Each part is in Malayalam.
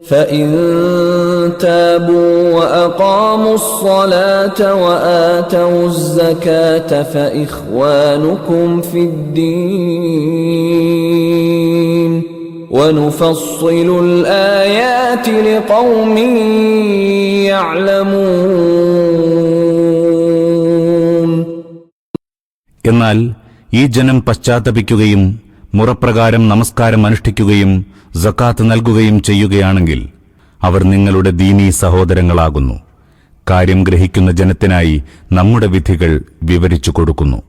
فإن تابوا وأقاموا الصلاة وآتوا الزكاة فإخوانكم في الدين ونفصل الآيات لقوم يعلمون എന്നാൽ ഈ ജനം പശ്ചാത്തപിക്കുകയും മുറപ്രകാരം നമസ്കാരം അനുഷ്ഠിക്കുകയും സക്കാത്ത് നൽകുകയും ചെയ്യുകയാണെങ്കിൽ അവർ നിങ്ങളുടെ ദീനീ സഹോദരങ്ങളാകുന്നു. കാര്യം ഗ്രഹിക്കുന്ന ജനത്തിനായി നമ്മുടെ വിധികൾ വിവരിച്ചു കൊടുക്കുന്നു.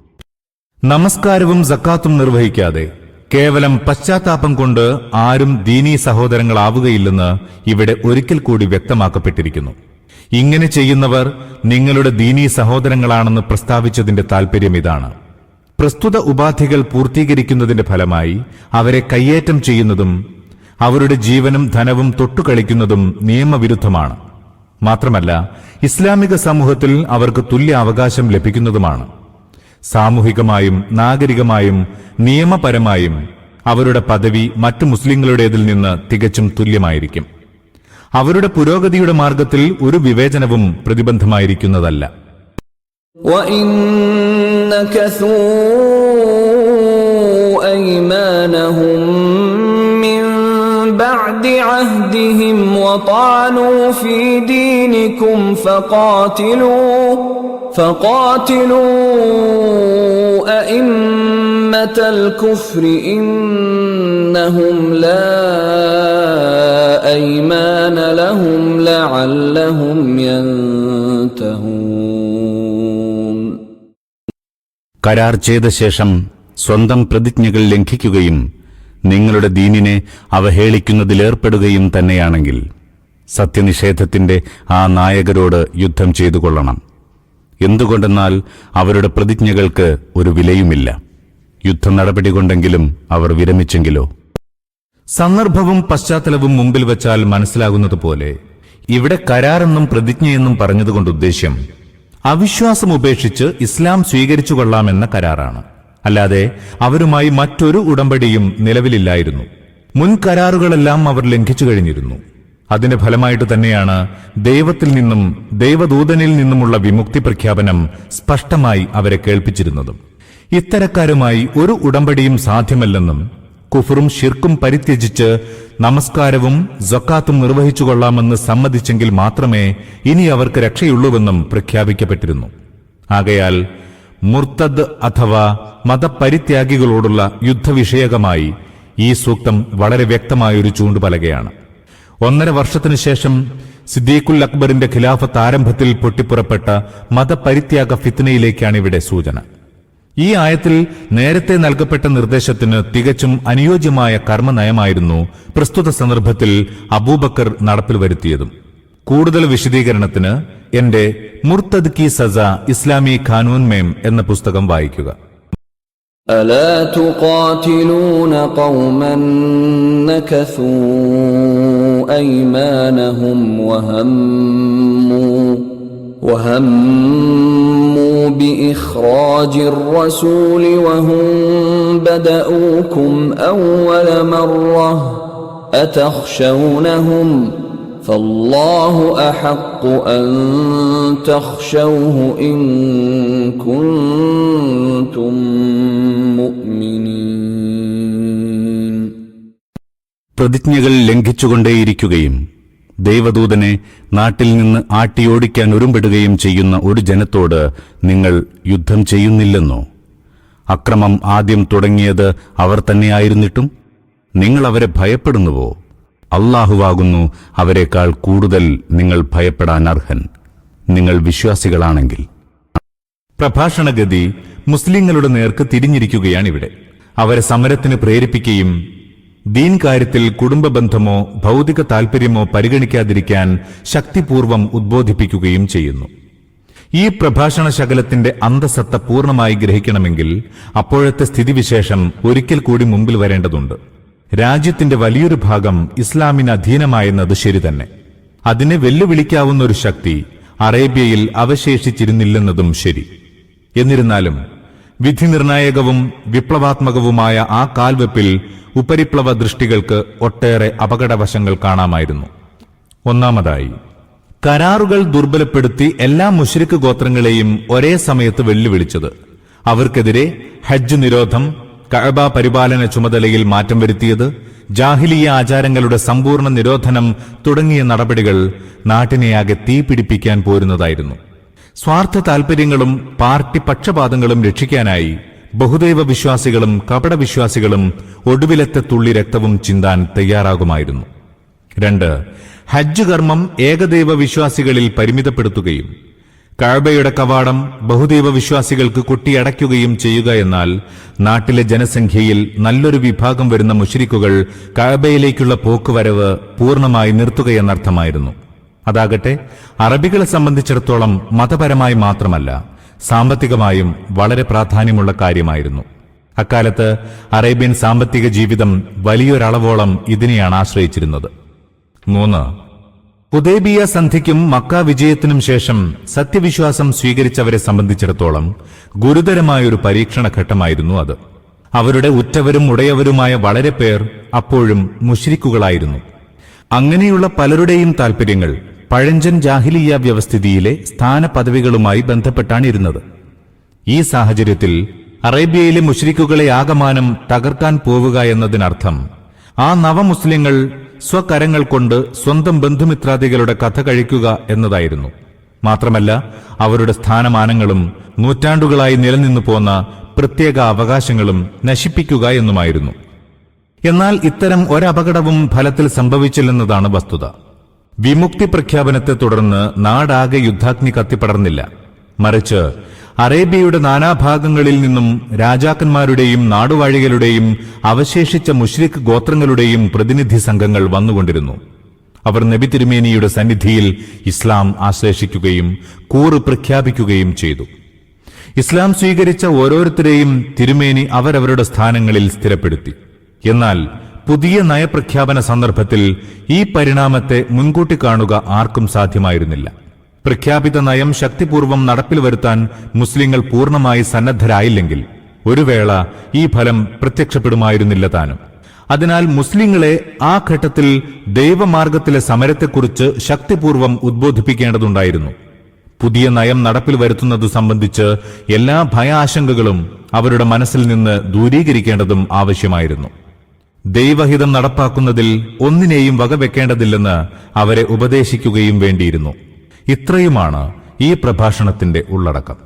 നമസ്കാരവും സക്കാത്തും നിർവഹിക്കാതെ കേവലം പശ്ചാത്താപം കൊണ്ട് ആരും ദീനീ സഹോദരങ്ങളാവുകയില്ലെന്ന് ഇവിടെ ഒരിക്കൽ കൂടി വ്യക്തമാക്കപ്പെട്ടിരിക്കുന്നു. ഇങ്ങനെ ചെയ്യുന്നവർ നിങ്ങളുടെ ദീനീ സഹോദരങ്ങളാണെന്ന് പ്രസ്താവിച്ചതിന്റെ താൽപര്യം ഇതാണ്. പ്രസ്തുത ഉപാധികൾ പൂർത്തീകരിക്കുന്നതിന്റെ ഫലമായി അവരെ കയ്യേറ്റം ചെയ്യുന്നതും അവരുടെ ജീവനും ധനവും തൊട്ടുകളിക്കുന്നതും നിയമവിരുദ്ധമാണ്. മാത്രമല്ല ഇസ്ലാമിക സമൂഹത്തിൽ അവർക്ക് തുല്യ അവകാശം ലഭിക്കുന്നതുമാണ്. സാമൂഹികമായും നാഗരികമായും നിയമപരമായും അവരുടെ പദവി മറ്റു മുസ്ലിങ്ങളുടേതിൽ നിന്ന് തികച്ചും തുല്യമായിരിക്കും. അവരുടെ പുരോഗതിയുടെ മാർഗത്തിൽ ഒരു വിവേചനവും പ്രതിബന്ധമായിരിക്കുന്നതല്ല. نكثوا أيمانهم من بعد عهدهم وطعنوا في دينكم فقاتلوا فقاتلوا أئمة الكفر إنهم لا أيمان لهم لعلهم ينتهون. കരാർ ചെയ്ത ശേഷം സ്വന്തം പ്രതിജ്ഞകൾ ലംഘിക്കുകയും നിങ്ങളുടെ ദീനിനെ അവഹേളിക്കുന്നതിലേർപ്പെടുകയും തന്നെയാണെങ്കിൽ സത്യനിഷേധത്തിന്റെ ആ നായകരോട് യുദ്ധം ചെയ്തു കൊള്ളണം എന്തുകൊണ്ടെന്നാൽ അവരുടെ പ്രതിജ്ഞകൾക്ക് ഒരു വിലയുമില്ല. യുദ്ധ നടപടി കൊണ്ടെങ്കിലും അവർ വിരമിച്ചെങ്കിലോ? സന്ദർഭവും പശ്ചാത്തലവും മുമ്പിൽ വച്ചാൽ മനസ്സിലാകുന്നതുപോലെ ഇവിടെ കരാറെന്നും പ്രതിജ്ഞയെന്നും പറഞ്ഞതുകൊണ്ട് ഉദ്ദേശ്യം അവിശ്വാസം ഉപേക്ഷിച്ച് ഇസ്ലാം സ്വീകരിച്ചു കൊള്ളാമെന്ന കരാറാണ്. അല്ലാതെ അവരുമായി മറ്റൊരു ഉടമ്പടിയും നിലവിലില്ലായിരുന്നു. മുൻ കരാറുകളെല്ലാം അവർ ലംഘിച്ചു കഴിഞ്ഞിരുന്നു. അതിന്റെ ഫലമായിട്ട് തന്നെയാണ് ദൈവത്തിൽ നിന്നും ദൈവദൂതനിൽ നിന്നുമുള്ള വിമുക്തി പ്രഖ്യാപനം സ്പഷ്ടമായി അവരെ കേൾപ്പിച്ചിരുന്നതും. ഇത്തരക്കാരുമായി ഒരു ഉടമ്പടിയും സാധ്യമല്ലെന്നും കുഫറും ഷിർക്കും പരിത്യജിച്ച് നമസ്കാരവും ജക്കാത്തും നിർവഹിച്ചു കൊള്ളാമെന്ന് സമ്മതിച്ചെങ്കിൽ മാത്രമേ ഇനി അവർക്ക് രക്ഷയുള്ളൂവെന്നും പ്രഖ്യാപിക്കപ്പെട്ടിരുന്നു. ആകയാൽ മുർത്തദ് അഥവാ മതപരിത്യാഗികളോടുള്ള യുദ്ധവിഷയകമായി ഈ സൂക്തം വളരെ വ്യക്തമായൊരു ചൂണ്ടുപലകയാണ്. ഒന്നര വർഷത്തിനു ശേഷം സിദ്ദീഖുൽ അക്ബറിന്റെ ഖിലാഫത്ത് ആരംഭത്തിൽ പൊട്ടിപ്പുറപ്പെട്ട മതപരിത്യാഗ ഫിത്നയിലേക്കാണ് ഇവിടെ സൂചന. ഈ ആയത്തിൽ നേരത്തെ നൽകപ്പെട്ട നിർദ്ദേശത്തിന് തികച്ചും അനുയോജ്യമായ കർമ്മനയമായിരുന്നു പ്രസ്തുത സന്ദർഭത്തിൽ അബൂബക്കർ നടപ്പിൽ വരുത്തിയതും കൂടുതൽ വിശദീകരണത്തിന് എന്റെ മുർത്തദ് കി സസ ഇസ്ലാമി ഖാനൂൻ മേം എന്ന പുസ്തകം വായിക്കുക ألا تقاتلون قوما نكثوا أيمانهم وهموا وهموا بإخراج الرسول وهم بدؤوكم أول مرة أتخشونهم فالله أحق أن تخشوه إن كنتم مؤمنين പ്രതിജ്ഞകൾ ലംഘിച്ചുകൊണ്ടേയിരിക്കുകയും ദൈവദൂതനെ നാട്ടിൽ നിന്ന് ആട്ടിയോടിക്കാൻ ഒരുമ്പെടുകയും ചെയ്യുന്ന ഒരു ജനത്തോട് നിങ്ങൾ യുദ്ധം ചെയ്യുന്നില്ലെന്നോ? അക്രമം ആദ്യം തുടങ്ങിയത് അവർ തന്നെയായിരുന്നിട്ടും നിങ്ങൾ അവരെ ഭയപ്പെടുന്നുവോ? അള്ളാഹുവാകുന്നു അവരെക്കാൾ കൂടുതൽ നിങ്ങൾ ഭയപ്പെടാൻ അർഹൻ. നിങ്ങൾ വിശ്വാസികളാണെങ്കിൽ. പ്രഭാഷണഗതി മുസ്ലിങ്ങളുടെ നേർക്ക് തിരിഞ്ഞിരിക്കുകയാണിവിടെ. അവരെ സമരത്തിന് പ്രേരിപ്പിക്കുകയും ദീൻ കാര്യത്തിൽ കുടുംബ ബന്ധമോ ഭൗതിക താൽപര്യമോ പരിഗണിക്കാതിരിക്കാൻ ശക്തിപൂർവം ഉദ്ബോധിപ്പിക്കുകയും ചെയ്യുന്നു. ഈ പ്രഭാഷണ ശകലത്തിന്റെ അന്തസത്ത പൂർണമായി ഗ്രഹിക്കണമെങ്കിൽ അപ്പോഴത്തെ സ്ഥിതിവിശേഷം ഒരിക്കൽ കൂടി മുമ്പിൽ വരേണ്ടതുണ്ട്. രാജ്യത്തിന്റെ വലിയൊരു ഭാഗം ഇസ്ലാമിന് അധീനമായെന്നത് ശരി തന്നെ. അതിനെ വെല്ലുവിളിക്കാവുന്ന ഒരു ശക്തി അറേബ്യയിൽ അവശേഷിച്ചിരുന്നില്ലെന്നതും ശരി. എന്നിരുന്നാലും വിധി നിർണായകവും വിപ്ലവാത്മകവുമായ ആ കാൽവെപ്പിൽ ഉപരിപ്ലവ ദൃഷ്ടികൾക്ക് ഒട്ടേറെ അപകടവശങ്ങൾ കാണാമായിരുന്നു. ഒന്നാമതായി കരാറുകൾ ദുർബലപ്പെടുത്തി എല്ലാ മുഷരിക്ക് ഗോത്രങ്ങളെയും ഒരേ സമയത്ത് വെല്ലുവിളിച്ചത്. അവർക്കെതിരെ ഹജ്ജ് നിരോധം കഅബ പരിപാലന ചുമതലയിൽ മാറ്റം വരുത്തിയത് ജാഹിലീയ ആചാരങ്ങളുടെ സമ്പൂർണ നിരോധനം തുടങ്ങിയ നടപടികൾ നാട്ടിനെയാകെ തീ പിടിപ്പിക്കാൻ പോരുന്നതായിരുന്നു. സ്വാർത്ഥ താൽപര്യങ്ങളും പാർട്ടി പക്ഷപാതങ്ങളും രക്ഷിക്കാനായി ബഹുദൈവ വിശ്വാസികളും കപടവിശ്വാസികളും ഒടുവിലത്തെ തുള്ളി രക്തവും ചിന്താൻ തയ്യാറാകുമായിരുന്നു. രണ്ട് ഹജ്ജ് കർമ്മം ഏകദൈവ വിശ്വാസികളിൽ പരിമിതപ്പെടുത്തുകയും കഴബയുടെ കവാടം ബഹുദൈവ വിശ്വാസികൾക്ക് കൊട്ടിയടയ്ക്കുകയും ചെയ്യുക എന്നാൽ നാട്ടിലെ ജനസംഖ്യയിൽ നല്ലൊരു വിഭാഗം വരുന്ന മുഷരിക്കുകൾ കഴബയിലേക്കുള്ള പോക്കുവരവ് പൂർണമായി നിർത്തുകയെന്നർത്ഥമായിരുന്നു. അതാകട്ടെ അറബികളെ സംബന്ധിച്ചിടത്തോളം മതപരമായി മാത്രമല്ല സാമ്പത്തികമായും വളരെ പ്രാധാന്യമുള്ള കാര്യമായിരുന്നു. അക്കാലത്ത് അറേബ്യൻ സാമ്പത്തിക ജീവിതം വലിയൊരളവോളം ഇതിനെയാണ് ആശ്രയിച്ചിരുന്നത്. മൂന്ന് ഹുദൈബിയ സന്ധിക്കും മക്ക വിജയത്തിനും ശേഷം സത്യവിശ്വാസം സ്വീകരിച്ചവരെ സംബന്ധിച്ചിടത്തോളം ഗുരുതരമായൊരു പരീക്ഷണ ഘട്ടമായിരുന്നു അത്. അവരുടെ ഉറ്റവരും ഉടയവരുമായ വളരെ പേർ അപ്പോഴും മുഷ്രിക്കുകളായിരുന്നു അങ്ങനെയുള്ള പലരുടെയും താൽപര്യങ്ങൾ പഴഞ്ചൻ ജാഹിലിയ വ്യവസ്ഥിതിയിലെ സ്ഥാനപദവികളുമായി ബന്ധപ്പെട്ടാണ് ഇരുന്നത് ഈ സാഹചര്യത്തിൽ അറേബ്യയിലെ മുഷ്രിക്കുകളെ ആകമാനം തകർക്കാൻ പോവുക എന്നതിനർത്ഥം ആ നവമുസ്ലിങ്ങൾ സ്വകരങ്ങൾ കൊണ്ട് സ്വന്തം ബന്ധുമിത്രാദികളുടെ കഥ കഴിക്കുക എന്നതായിരുന്നു. മാത്രമല്ല അവരുടെ സ്ഥാനമാനങ്ങളും നൂറ്റാണ്ടുകളായി നിലനിന്നു പോന്ന പ്രത്യേക അവകാശങ്ങളും നശിപ്പിക്കുക എന്നുമായിരുന്നു. എന്നാൽ ഇത്തരം ഒരപകടവും ഫലത്തിൽ സംഭവിച്ചില്ലെന്നതാണ് വസ്തുത. വിമുക്തി പ്രഖ്യാപനത്തെ തുടർന്ന് നാടാകെ യുദ്ധാഗ്നി കത്തിപ്പടർന്നില്ല. മറിച്ച് അറേബ്യയുടെ നാനാഭാഗങ്ങളിൽ നിന്നും രാജാക്കന്മാരുടെയും നാടുവാഴികളുടെയും അവശേഷിച്ച മുഷ്രിഖ് ഗോത്രങ്ങളുടെയും പ്രതിനിധി സംഘങ്ങൾ വന്നുകൊണ്ടിരുന്നു. അവർ നബി തിരുമേനിയുടെ സന്നിധിയിൽ ഇസ്ലാം ആശ്ലേഷിക്കുകയും കൂറ് പ്രഖ്യാപിക്കുകയും ചെയ്തു. ഇസ്ലാം സ്വീകരിച്ച ഓരോരുത്തരെയും തിരുമേനി അവരവരുടെ സ്ഥാനങ്ങളിൽ സ്ഥിരപ്പെടുത്തി. എന്നാൽ പുതിയ നയപ്രഖ്യാപന സന്ദർഭത്തിൽ ഈ പരിണാമത്തെ മുൻകൂട്ടി കാണുക ആർക്കും സാധ്യമായിരുന്നില്ല. പ്രഖ്യാപിത നയം ശക്തിപൂർവം നടപ്പിൽ വരുത്താൻ മുസ്ലിങ്ങൾ പൂർണമായി സന്നദ്ധരായില്ലെങ്കിൽ ഒരു വേള ഈ ഫലം പ്രത്യക്ഷപ്പെടുമായിരുന്നില്ല താനും. അതിനാൽ മുസ്ലിങ്ങളെ ആ ഘട്ടത്തിൽ ദൈവമാർഗത്തിലെ സമരത്തെക്കുറിച്ച് ശക്തിപൂർവം ഉദ്ബോധിപ്പിക്കേണ്ടതുണ്ടായിരുന്നു. പുതിയ നയം നടപ്പിൽ വരുത്തുന്നത് സംബന്ധിച്ച് എല്ലാ ഭയാശങ്കകളും അവരുടെ മനസ്സിൽ നിന്ന് ദൂരീകരിക്കേണ്ടതും ആവശ്യമായിരുന്നു. ദൈവഹിതം നടപ്പാക്കുന്നതിൽ ഒന്നിനെയും വകവെക്കേണ്ടതില്ലെന്ന് അവരെ ഉപദേശിക്കുകയും വേണ്ടിയിരുന്നു ഇത്രയുമാണ് ഈ പ്രഭാഷണത്തിന്റെ ഉള്ളടക്കം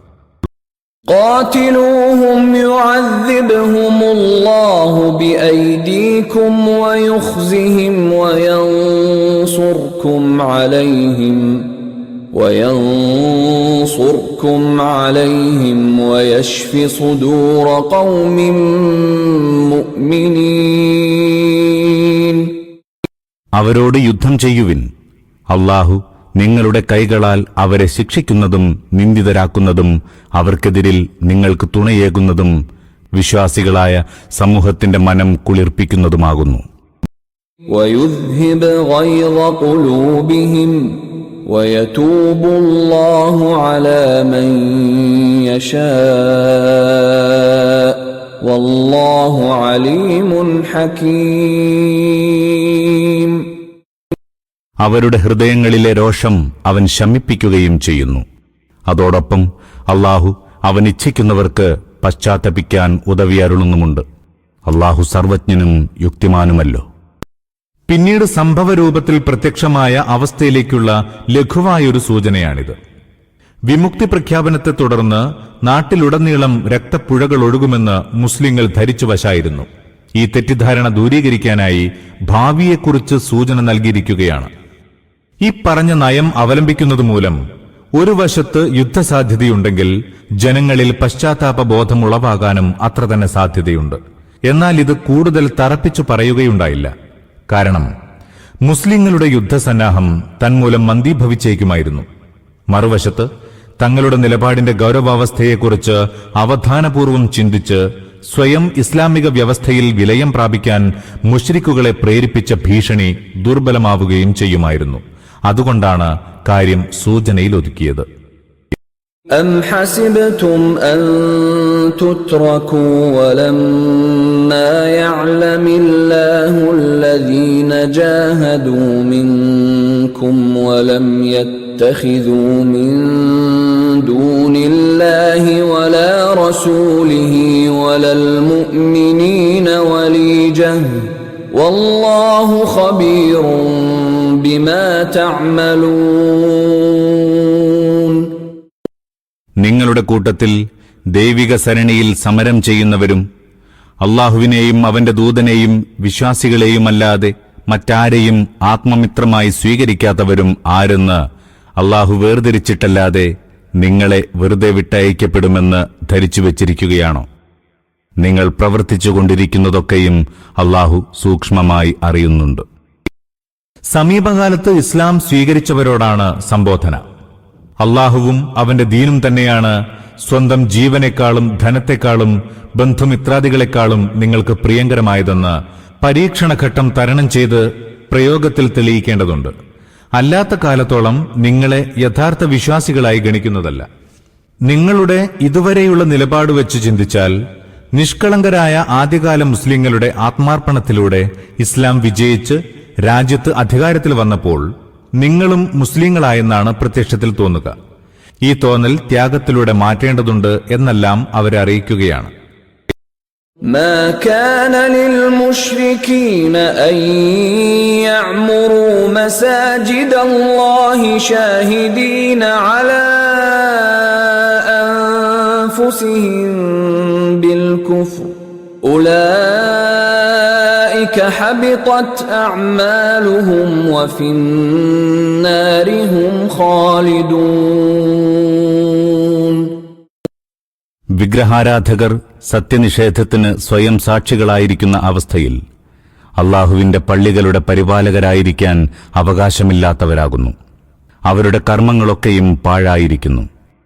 قاتلوهم يعذبهم الله بأيديكم ويخزهم وينصركم عليهم وينصركم عليهم ويشف صدور قوم مؤمنين അവരോട് യുദ്ധം ചെയ്യുവിൻ അള്ളാഹു നിങ്ങളുടെ കൈകളാൽ അവരെ ശിക്ഷിക്കുന്നതും നിന്ദിതരാക്കുന്നതും അവർക്കെതിരിൽ നിങ്ങൾക്ക് തുണയേകുന്നതും വിശ്വാസികളായ സമൂഹത്തിന്റെ മനം കുളിർപ്പിക്കുന്നതുമാകുന്നു ويذهب غيظ قلوبهم ويتوب الله على من يشاء والله عليم حكيم അവരുടെ ഹൃദയങ്ങളിലെ രോഷം അവൻ ശമിപ്പിക്കുകയും ചെയ്യുന്നു അതോടൊപ്പം അള്ളാഹു അവൻ ഇച്ഛിക്കുന്നവർക്ക് പശ്ചാത്തപിക്കാൻ ഉദവിയരുളുന്നുമുണ്ട് അള്ളാഹു സർവജ്ഞനും യുക്തിമാനുമല്ലോ പിന്നീട് സംഭവരൂപത്തിൽ പ്രത്യക്ഷമായ അവസ്ഥയിലേക്കുള്ള ലഘുവായൊരു സൂചനയാണിത്. വിമുക്തി പ്രഖ്യാപനത്തെ തുടർന്ന് നാട്ടിലുടനീളം രക്തപ്പുഴകൾ ഒഴുകുമെന്ന് മുസ്ലിങ്ങൾ ധരിച്ചു വശായിരുന്നു. ഈ തെറ്റിദ്ധാരണ ദൂരീകരിക്കാനായി ഭാവിയെക്കുറിച്ച് സൂചന നൽകിയിരിക്കുകയാണ്. ഈ പറഞ്ഞ നയം അവലംബിക്കുന്നത് മൂലം ഒരു വശത്ത് യുദ്ധസാധ്യതയുണ്ടെങ്കിൽ ജനങ്ങളിൽ പശ്ചാത്താപ ബോധം ഉളവാകാനും അത്ര തന്നെ സാധ്യതയുണ്ട്. എന്നാൽ ഇത് കൂടുതൽ തറപ്പിച്ചു പറയുകയുണ്ടായില്ല. കാരണം മുസ്ലിങ്ങളുടെ യുദ്ധസന്നാഹം തന്മൂലം മന്ദീഭവിച്ചേക്കുമായിരുന്നു. മറുവശത്ത് തങ്ങളുടെ നിലപാടിന്റെ ഗൗരവാവസ്ഥയെക്കുറിച്ച് അവധാനപൂർവം ചിന്തിച്ച് സ്വയം ഇസ്ലാമിക വ്യവസ്ഥയിൽ വിലയം പ്രാപിക്കാൻ മുഷ്രിക്കുകളെ പ്രേരിപ്പിച്ച ഭീഷണി ദുർബലമാവുകയും ചെയ്യുമായിരുന്നു. അതുകൊണ്ടാണ് കാര്യം സൂചനയിൽ ഒതുക്കിയത് أم حسبتم أن تتركوا ولما يعلم الله الذين جاهدوا منكم ولم يتخذوا من دون الله ولا رسوله ولا المؤمنين وليجة والله خبير بما تعملون നിങ്ങളുടെ കൂട്ടത്തിൽ ദൈവിക സരണിയിൽ സമരം ചെയ്യുന്നവരും അള്ളാഹുവിനെയും അവന്റെ ദൂതനെയും വിശ്വാസികളെയുമല്ലാതെ മറ്റാരെയും ആത്മമിത്രമായി സ്വീകരിക്കാത്തവരും ആരെന്ന് അള്ളാഹു വേർതിരിച്ചിട്ടല്ലാതെ നിങ്ങളെ വെറുതെ വിട്ടയക്കപ്പെടുമെന്ന് ധരിച്ചു വച്ചിരിക്കുകയാണോ? നിങ്ങൾ പ്രവർത്തിച്ചുകൊണ്ടിരിക്കുന്നതൊക്കെയും അള്ളാഹു സൂക്ഷ്മമായി അറിയുന്നുണ്ട്. സമീപകാലത്ത് ഇസ്ലാം സ്വീകരിച്ചവരോടാണ് സംബോധന. അള്ളാഹുവും അവന്റെ ദീനും തന്നെയാണ് സ്വന്തം ജീവനേക്കാളും ധനത്തെക്കാളും ബന്ധുമിത്രാദികളെക്കാളും നിങ്ങൾക്ക് പ്രിയങ്കരമായതെന്ന് പരീക്ഷണഘട്ടം തരണം ചെയ്ത് പ്രയോഗത്തിൽ തെളിയിക്കേണ്ടതുണ്ട്. അല്ലാത്ത കാലത്തോളം നിങ്ങളെ യഥാർത്ഥ വിശ്വാസികളായി ഗണിക്കുന്നതല്ല. നിങ്ങളുടെ ഇതുവരെയുള്ള നിലപാട് വെച്ച് ചിന്തിച്ചാൽ നിഷ്കളങ്കരായ ആദ്യകാല മുസ്ലിങ്ങളുടെ ആത്മാർപ്പണത്തിലൂടെ ഇസ്ലാം വിജയിച്ച് രാജ്യത്ത് അധികാരത്തിൽ വന്നപ്പോൾ നിങ്ങളും മുസ്ലിങ്ങളായെന്നാണ് പ്രത്യക്ഷത്തിൽ തോന്നുക ഈ തോന്നൽ ത്യാഗത്തിലൂടെ മാറ്റേണ്ടതുണ്ട് എന്നെല്ലാം അവരെ അറിയിക്കുകയാണ് ما كان للمشركين أن يعمروا مساجد الله شاهدين على أنفسهم بالكفر أولئك حبطت أعمالهم وفي النار هم خالدون വിഗ്രഹാരാധകർ സത്യനിഷേധത്തിന് സ്വയം സാക്ഷികളായിരിക്കുന്ന അവസ്ഥയിൽ അള്ളാഹുവിന്റെ പള്ളികളുടെ പരിപാലകരായിരിക്കാൻ അവകാശമില്ലാത്തവരാകുന്നു അവരുടെ കർമ്മങ്ങളൊക്കെയും പാഴായിരിക്കുന്നു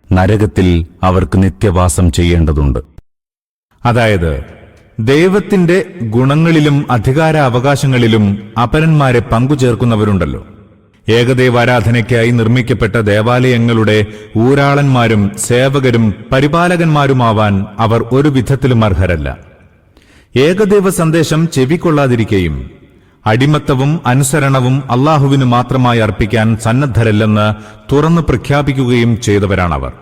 നരകത്തിൽ അവർക്ക് നിത്യവാസം ചെയ്യേണ്ടതുണ്ട് അതായത് ദൈവത്തിന്റെ ഗുണങ്ങളിലും അധികാര അവകാശങ്ങളിലും അപരന്മാരെ പങ്കുചേർക്കുന്നവരുണ്ടല്ലോ. ഏകദൈവാരാധനയ്ക്കായി നിർമ്മിക്കപ്പെട്ട ദേവാലയങ്ങളുടെ ഊരാളന്മാരും സേവകരും പരിപാലകന്മാരുമാവാൻ അവർ ഒരു വിധത്തിലും അർഹരല്ല. ഏകദൈവ സന്ദേശം ചെവിക്കൊള്ളാതിരിക്കുകയും അടിമത്തവും അനുസരണവും അള്ളാഹുവിന് മാത്രമായി അർപ്പിക്കാൻ സന്നദ്ധരല്ലെന്ന് തുറന്നു പ്രഖ്യാപിക്കുകയും ചെയ്തവരാണവർ.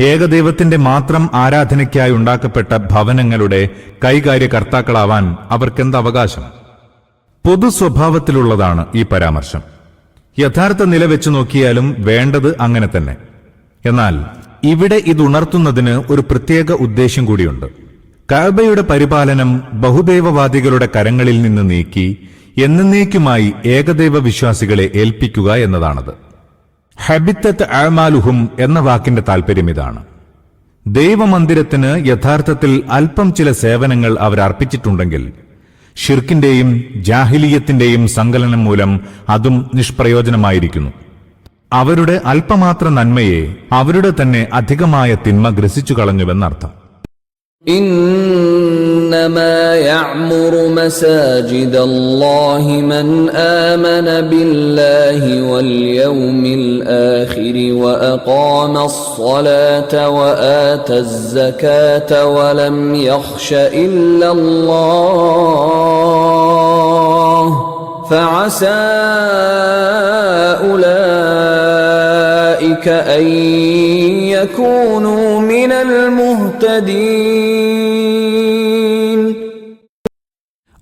ഏകദൈവത്തിന്റെ മാത്രം ആരാധനയ്ക്കായി ഉണ്ടാക്കപ്പെട്ട ഭവനങ്ങളുടെ കൈകാര്യകർത്താക്കളാവാൻ അവർക്കെന്ത് അവകാശം? പൊതു സ്വഭാവത്തിലുള്ളതാണ് ഈ പരാമർശം. യഥാർത്ഥ നില വെച്ച് നോക്കിയാലും വേണ്ടത് അങ്ങനെ തന്നെ. എന്നാൽ ഇവിടെ ഇത് ഉണർത്തുന്നതിന് ഒരു പ്രത്യേക ഉദ്ദേശ്യം കൂടിയുണ്ട്. കഅബയുടെ പരിപാലനം ബഹുദൈവവാദികളുടെ കരങ്ങളിൽ നിന്ന് നീക്കി എന്നേക്കുമായി ഏകദൈവ വിശ്വാസികളെ ഏൽപ്പിക്കുക എന്നതാണത്. ഹബിത്തത്ത് അഴമാലുഹും എന്ന വാക്കിന്റെ താൽപര്യം ഇതാണ്. ദൈവമന്ദിരത്തിന് യഥാർത്ഥത്തിൽ അല്പം ചില സേവനങ്ങൾ അവർ അർപ്പിച്ചിട്ടുണ്ടെങ്കിൽ ഷിർക്കിന്റെയും ജാഹിലീയത്തിന്റെയും സങ്കലനം മൂലം അതും നിഷ്പ്രയോജനമായിരിക്കുന്നു. അവരുടെ അല്പമാത്ര നന്മയെ അവരുടെ തന്നെ അധികമായ തിന്മ ഗ്രസിച്ചു കളഞ്ഞുവെന്നർത്ഥം ഇന്നമ يعمر مساجد الله من آمن بالله واليوم الآخر وأقام الصلاة وآتى الزكاة ولم يخش إلا الله فعسى أولئك أن يكونوا من المهتدين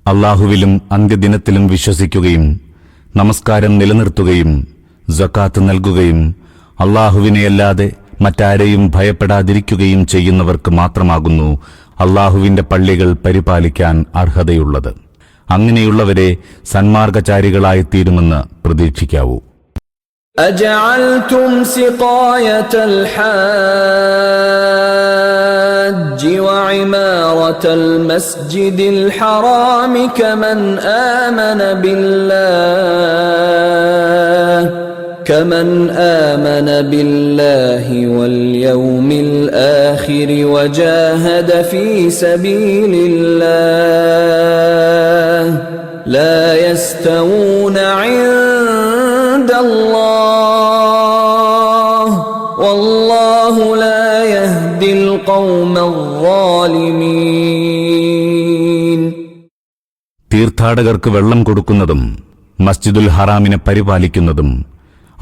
അള്ളാഹുവിലും അന്ത്യദിനത്തിലും വിശ്വസിക്കുകയും നമസ്കാരം നിലനിർത്തുകയും ജക്കാത്ത് നൽകുകയും അള്ളാഹുവിനെയല്ലാതെ മറ്റാരെയും ഭയപ്പെടാതിരിക്കുകയും ചെയ്യുന്നവർക്ക് മാത്രമാകുന്നു അള്ളാഹുവിന്റെ പള്ളികൾ പരിപാലിക്കാൻ അർഹതയുള്ളത്. അങ്ങനെയുള്ളവരെ സന്മാർഗചാരികളായിത്തീരുമെന്ന് പ്രതീക്ഷിക്കാവൂ. أجعلتم سقاية الحاج وعمارة المسجد الحرام كمن آمن بالله كمن آمن بالله واليوم الآخر وجاهد في سبيل الله لا يستوون عند الله തീർത്ഥാടകർക്ക് വെള്ളം കൊടുക്കുന്നതും മസ്ജിദുൽ ഹറാമിനെ പരിപാലിക്കുന്നതും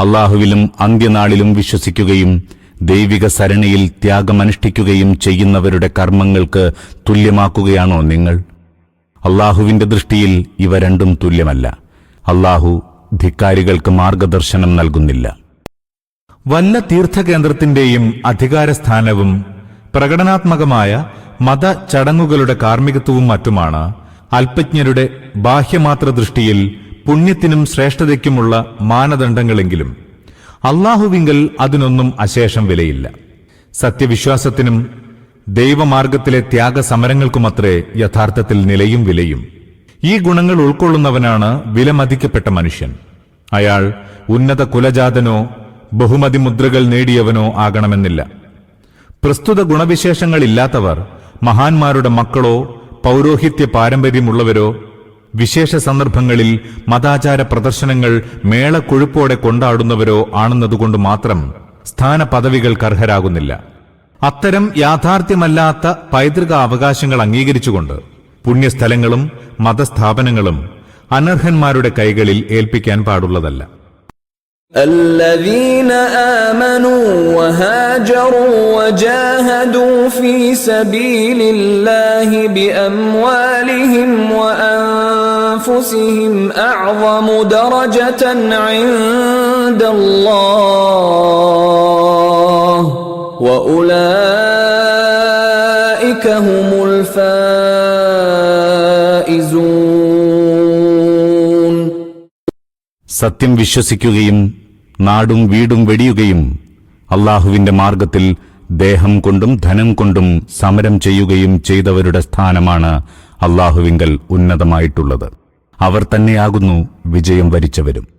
അള്ളാഹുവിലും അന്ത്യനാളിലും വിശ്വസിക്കുകയും ദൈവിക സരണിയിൽ ത്യാഗമനുഷ്ഠിക്കുകയും ചെയ്യുന്നവരുടെ കർമ്മങ്ങൾക്ക് തുല്യമാക്കുകയാണോ നിങ്ങൾ? അള്ളാഹുവിന്റെ ദൃഷ്ടിയിൽ ഇവ രണ്ടും തുല്യമല്ല. അള്ളാഹു ധിക്കാരികൾക്ക് മാർഗദർശനം നൽകുന്നില്ല. വല്ല തീർത്ഥകേന്ദ്രത്തിന്റെയും അധികാരസ്ഥാനവും പ്രകടനാത്മകമായ മത ചടങ്ങുകളുടെ കാർമ്മികത്വവും മറ്റുമാണ് അല്പജ്ഞരുടെ ബാഹ്യമാത്ര ദൃഷ്ടിയിൽ പുണ്യത്തിനും ശ്രേഷ്ഠതയ്ക്കുമുള്ള മാനദണ്ഡങ്ങളെങ്കിലും. അള്ളാഹുവിങ്കൽ അതിനൊന്നും അശേഷം വിലയില്ല. സത്യവിശ്വാസത്തിനും ദൈവമാർഗത്തിലെ ത്യാഗസമരങ്ങൾക്കുമത്രേ യഥാർത്ഥത്തിൽ നിലയും വിലയും. ഈ ഗുണങ്ങൾ ഉൾക്കൊള്ളുന്നവനാണ് വിലമതിക്കപ്പെട്ട മനുഷ്യൻ. അയാൾ ഉന്നത കുലജാതനോ ബഹുമതി മുദ്രകൾ നേടിയവനോ ആകണമെന്നില്ല. പ്രസ്തുത ഗുണവിശേഷങ്ങളില്ലാത്തവർ മഹാന്മാരുടെ മക്കളോ പൗരോഹിത്യ പാരമ്പര്യമുള്ളവരോ വിശേഷ സന്ദർഭങ്ങളിൽ മതാചാര പ്രദർശനങ്ങൾ മേളക്കൊഴുപ്പോടെ കൊണ്ടാടുന്നവരോ ആണെന്നതുകൊണ്ട് മാത്രം സ്ഥാന അർഹരാകുന്നില്ല. അത്തരം യാഥാർത്ഥ്യമല്ലാത്ത പൈതൃക അവകാശങ്ങൾ അംഗീകരിച്ചുകൊണ്ട് പുണ്യസ്ഥലങ്ങളും മതസ്ഥാപനങ്ങളും അനർഹന്മാരുടെ കൈകളിൽ ഏൽപ്പിക്കാൻ പാടുള്ളതല്ല. الذين آمنوا وهاجروا وجاهدوا في سبيل الله بأموالهم وأنفسهم أعظم درجة عند الله وأولئك هم الفائزون സത്യം വിശ്വസിക്കുകയും നാടും വീടും വെടിയുകയും അള്ളാഹുവിന്റെ മാർഗത്തിൽ ദേഹം കൊണ്ടും ധനം കൊണ്ടും സമരം ചെയ്യുകയും ചെയ്തവരുടെ സ്ഥാനമാണ് അള്ളാഹുവിങ്കൽ ഉന്നതമായിട്ടുള്ളത്. അവർ തന്നെയാകുന്നു വിജയം വരിച്ചവരും.